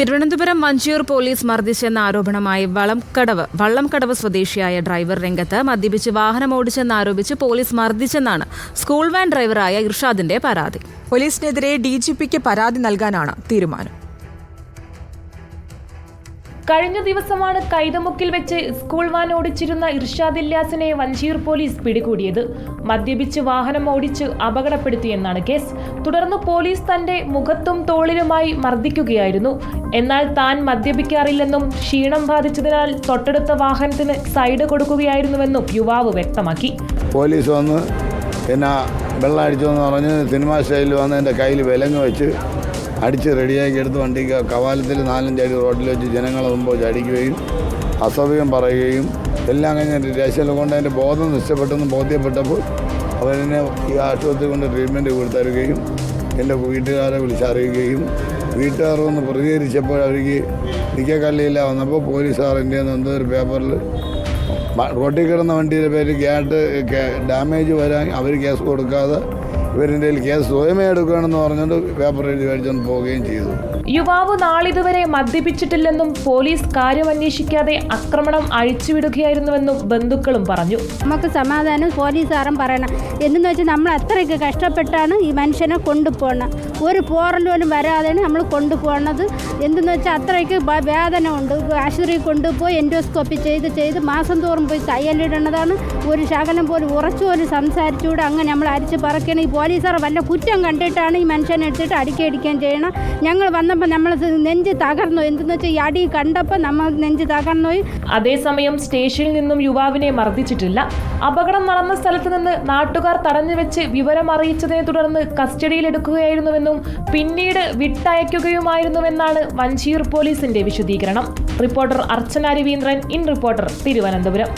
Thiruvananthapuram Vanchiyoor police മർദ്ദിച്ചെന്ന ആരോപണമായി വളംകടവ് വള്ളംകടവ് സ്വദേശിയായ ഡ്രൈവർ രംഗത്ത് മദ്യപിച്ച് വാഹനമോടിച്ചെന്നാരോപിച്ച് പോലീസ് മർദ്ദിച്ചെന്നാണ് സ്കൂൾ വാൻ ഡ്രൈവറായ ഇർഷാദിന്റെ പരാതി. പോലീസിനെതിരെ ഡി പരാതി നൽകാനാണ് തീരുമാനം. കഴിഞ്ഞ ദിവസമാണ് കൈതമുക്കിൽ വെച്ച് സ്കൂൾ വാൻ ഓടിച്ചിരുന്ന ഇർഷാദ് ഇല്യാസിനെ വഞ്ചിയൂർ പോലീസ് പിടികൂടിയത്. മദ്യപിച്ച് വാഹനം ഓടിച്ച് അപകടപ്പെടുത്തിയെന്നാണ് കേസ്. തുടർന്ന് പോലീസ് തന്റെ മുഖത്തും തോളിലുമായി മർദ്ദിക്കുകയായിരുന്നു. എന്നാൽ താൻ മദ്യപിക്കാറില്ലെന്നും ക്ഷീണം ബാധിച്ചതിനാൽ തൊട്ടടുത്ത വാഹനത്തിന് സൈഡ് കൊടുക്കുകയായിരുന്നുവെന്നും യുവാവ് വ്യക്തമാക്കി. പോലീസ് വന്ന് എന്നെ വെള്ളം അടിച്ചു പറഞ്ഞ് സിനിമാ സ്റ്റൈലിൽ വന്ന് എന്റെ കയ്യിൽ വിലങ്ങ് വെച്ച് അടിച്ച് റെഡിയാക്കി എടുത്ത് വണ്ടി കവാലത്തിൽ നാലഞ്ച് അടി റോഡിൽ വെച്ച് ജനങ്ങളെ മുമ്പ് ചടിക്കുകയും അസഭ്യം പറയുകയും എല്ലാം കഴിഞ്ഞ് രക്ഷയിൽ കൊണ്ട് അതിന്റെ ബോധം നഷ്ടപ്പെട്ടെന്ന് ബോധ്യപ്പെട്ടപ്പോൾ അവരെന്നെ ഈ ആശുപത്രി കൊണ്ട് ട്രീറ്റ്മെന്റ് കൊടുത്തരുകയും എന്റെ വീട്ടുകാരെ വിളിച്ചറിയുകയും വീട്ടുകാർ വന്ന് പ്രതികരിച്ചപ്പോൾ അവർക്ക് നിൽക്കക്കല്ലില്ല വന്നപ്പോൾ പോലീസുകാർ എന്റെ എന്തോ ഒരു പേപ്പറിൽ റോട്ടിൽ കിടന്ന വണ്ടിയുടെ പേര് ഗ്യാട്ട് ഡാമേജ് വരാൻ അവർ കേസ് കൊടുക്കാതെ ഇവരിന്റെ കേസ് സ്വയമേ എടുക്കുകയാണെന്ന് പറഞ്ഞുകൊണ്ട് പേപ്പർ എഴുതി മേടിച്ചുകൊണ്ട് പോവുകയും ചെയ്തു. യുവാവ് നാളിതുവരെ മദ്യപിച്ചിട്ടില്ലെന്നും പോലീസ് കാര്യമന്വേഷിക്കാതെ ആക്രമണം അഴിച്ചുവിടുകയായിരുന്നുവെന്നും ബന്ധുക്കളും പറഞ്ഞു. നമുക്ക് സമാധാനം പോലീസുകാരൻ പറയണം. എന്തെന്ന് വെച്ചാൽ നമ്മൾ അത്രയ്ക്ക് കഷ്ടപ്പെട്ടാണ് ഈ മനുഷ്യനെ കൊണ്ടുപോകണം ഒരു പോറൽ പോലും വരാതെയാണ് നമ്മൾ കൊണ്ടുപോകണത് എന്തെന്ന് വെച്ചാൽ അത്രയ്ക്ക് വേദന ഉണ്ട് ആശുപത്രിയിൽ കൊണ്ടുപോയി എൻഡോസ്കോപ്പി ചെയ്ത് ചെയ്ത് മാസം തോറും പോയി തയ്യലിടേണ്ടതാണ് ഒരു ശകലം പോലും ഉറച്ചു പോലും സംസാരിച്ചുകൂടെ അങ്ങനെ നമ്മൾ അരിച്ച് പറക്കണം ഈ പോലീസുകാർ വല്ല കുറ്റം കണ്ടിട്ടാണ് ഈ മനുഷ്യനെ എടുത്തിട്ട് അടിക്കടിക്കുകയും ചെയ്യണം. ഞങ്ങൾ വന്നപ്പോൾ നമ്മൾ നെഞ്ച് തകർന്നു. എന്തെന്ന് വെച്ചാൽ ഈ അടി കണ്ടപ്പോൾ നമ്മൾ നെഞ്ച് തകർന്നു അതേസമയം സ്റ്റേഷനിൽ നിന്നും യുവാവിനെ മർദ്ദിച്ചിട്ടില്ല. അപകടം നടന്ന സ്ഥലത്ത് നിന്ന് നാട്ടുകാർ തടഞ്ഞു വെച്ച് വിവരം അറിയിച്ചതിനെ തുടർന്ന് കസ്റ്റഡിയിലെടുക്കുകയായിരുന്നുവെന്നും പിന്നീട് വിട്ടയക്കുകയുമായിരുന്നുവെന്നാണ് വഞ്ചിയൂർ പോലീസിന്റെ വിശദീകരണം. Reporter Archana Raveendran in reporter Thiruvananthapuram.